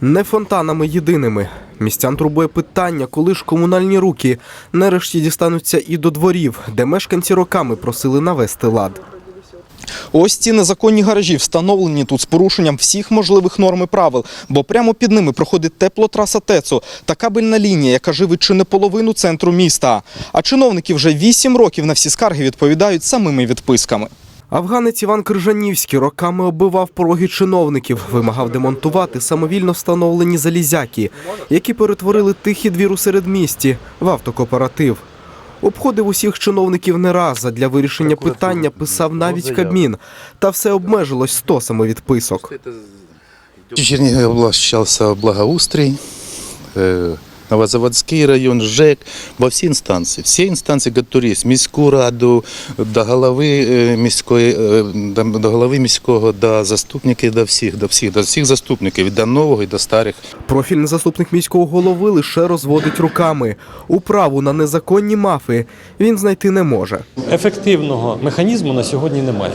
Не фонтанами єдиними. Містян турбує питання, коли ж комунальні руки нарешті дістануться і до дворів, де мешканці роками просили навести лад. Ось ці незаконні гаражі встановлені тут з порушенням всіх можливих норм і правил, бо прямо під ними проходить теплотраса ТЕЦу та кабельна лінія, яка живить чи не половину центру міста. А чиновники вже вісім років на всі скарги відповідають самими відписками. Афганець Іван Крижанівський роками оббивав пороги чиновників, вимагав демонтувати самовільно встановлені залізяки, які перетворили тихий двір у середмісті в автокооператив. Обходив усіх чиновників не раз, а для вирішення питання писав навіть Кабмін, та все обмежилось стосами відписок. В Чернигове облачался благоустрій, е, Новозаводський район, ЖЕК, во всі інстанції. Всі інстанції, є, міську раду, до голови е, міської, е, до до голови міського, до заступників, до всіх, до всіх, до всіх заступників, і до нового, і до старих. Профільний заступник міського голови лише розводить руками. Управу на незаконні мафи він знайти не може. Ефективного механізму на сьогодні немає.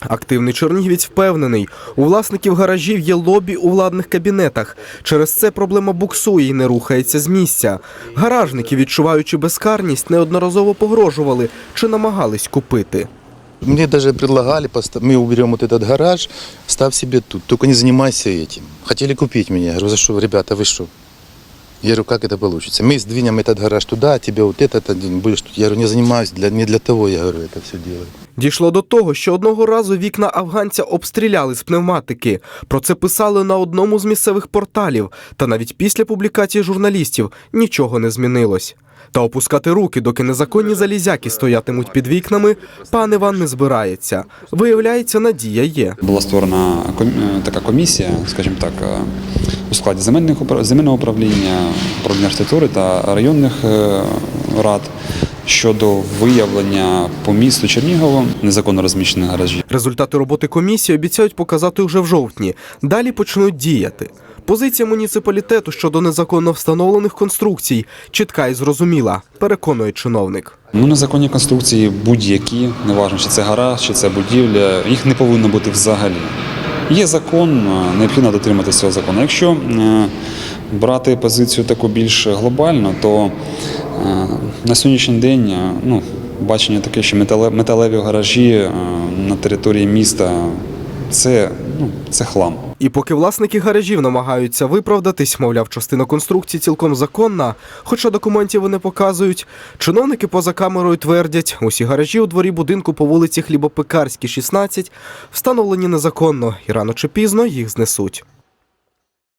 Активний чернігівець впевнений, у власників гаражів є лобі у владних кабінетах. Через це проблема буксує і не рухається з місця. Гаражники, відчуваючи безкарність, неодноразово погрожували чи намагались купити. Мне даже предлагали, поста- мы уберем вот этот гараж, став себе тут, только не занимайся этим. Хотели купить меня, я говорю, за что, ребята, вы что? Я говорю, как это получится? Мы сдвинем этот гараж туда, а тебе вот этот один будешь тут. Я говорю, не занимаюсь, для, не для того, я говорю, это все делаю. Дійшло до того, що одного разу вікна афганця обстріляли з пневматики. Про це писали на одному з місцевих порталів. Та навіть після публікації журналістів нічого не змінилось. Та опускати руки, доки незаконні залізяки стоятимуть під вікнами, пан Іван не збирається. Виявляється, надія є. Була створена е, така комісія, скажімо так, е, у складі земельного управління, управління архітектури та районних е, рад щодо виявлення по місту Чернігово незаконно розміщених гаражів. Результати роботи комісії обіцяють показати вже в жовтні. Далі почнуть діяти. Позиція муніципалітету щодо незаконно встановлених конструкцій чітка і зрозуміла, переконує чиновник. Ну, незаконні конструкції будь-які, неважно, чи це гараж, чи це будівля, їх не повинно бути взагалі. Є закон, е, необхідно дотриматися цього закону. Якщо е, брати позицію таку більш глобально, то е, на сьогоднішній день е, ну, бачення таке, що метале- металеві гаражі е, на території міста це, ну, це хлам. І поки власники гаражів намагаються виправдатись, мовляв, частина конструкції цілком законна, хоча документів вони показують, чиновники поза камерою твердять, усі гаражі у дворі будинку по вулиці Хлібопекарській, 16, встановлені незаконно, і рано чи пізно їх знесуть.